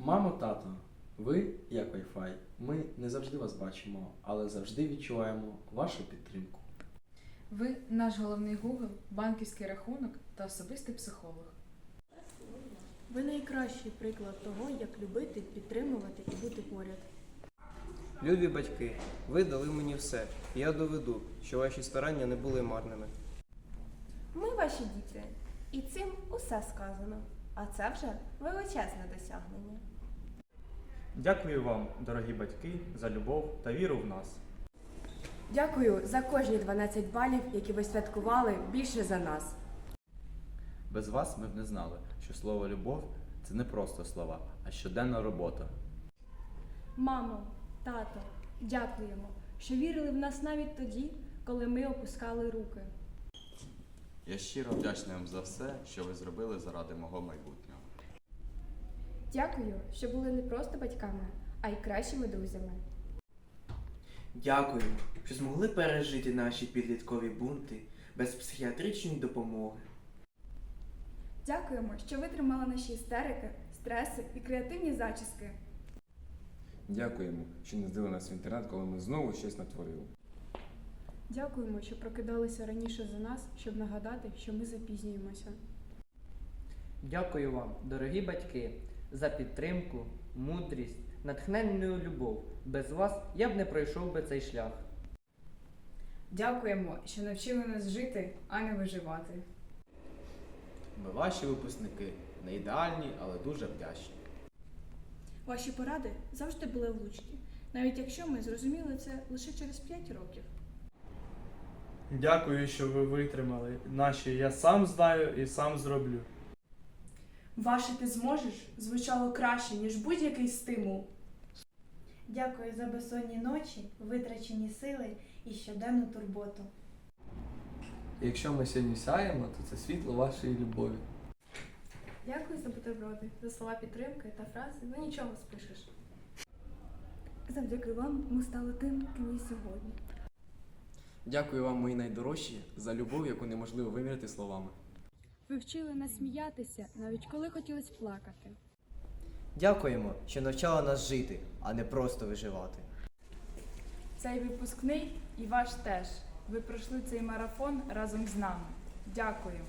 Мамо, тато, ви як Wi-Fi. Ми не завжди вас бачимо, але завжди відчуваємо вашу підтримку. Ви наш головний Google, банківський рахунок та особистий психолог. Ви найкращий приклад того, як любити, підтримувати і бути поряд. Любі батьки, ви дали мені все, і я доведу, що ваші старання не були марними. Ми ваші діти, і цим усе сказано. А це вже величезне досягнення. Дякую вам, дорогі батьки, за любов та віру в нас. Дякую за кожні 12 балів, які ви святкували більше за нас. Без вас ми б не знали, що слово любов це не просто слова, а щоденна робота. Мамо, тато, дякуємо, що вірили в нас навіть тоді, коли ми опускали руки. Я щиро вдячний вам за все, що ви зробили заради мого майбутнього. Дякую, що були не просто батьками, а й кращими друзями. Дякую, що змогли пережити наші підліткові бунти без психіатричної допомоги. Дякуємо, що витримали наші істерики, стреси і креативні зачіски. Дякуємо, що не здали нас в інтернет, коли ми знову щось натворили. Дякуємо, що прокидалися раніше за нас, щоб нагадати, що ми запізнюємося. Дякую вам, дорогі батьки, за підтримку, мудрість, натхненну любов. Без вас я б не пройшов би цей шлях. Дякуємо, що навчили нас жити, а не виживати. Ми ваші випускники не ідеальні, але дуже вдячні. Ваші поради завжди були влучні, навіть якщо ми зрозуміли це лише через 5 років. Дякую, що ви витримали. Наші я сам знаю і сам зроблю. Ваше ти зможеш звучало краще, ніж будь-який стимул. Дякую за безсонні ночі, витрачені сили і щоденну турботу. Якщо ми сьогодні сяємо, то це світло вашої любові. Дякую за бутерброди, за слова підтримки та фрази. Ну нічого спишеш. Завдяки вам ми стали тим, ким є сьогодні. Дякую вам, мої найдорожчі, за любов, яку неможливо виміряти словами. Ви вчили нас сміятися, навіть коли хотілося плакати. Дякуємо, що навчала нас жити, а не просто виживати. Цей випускний і ваш теж. Ви пройшли цей марафон разом з нами. Дякуємо.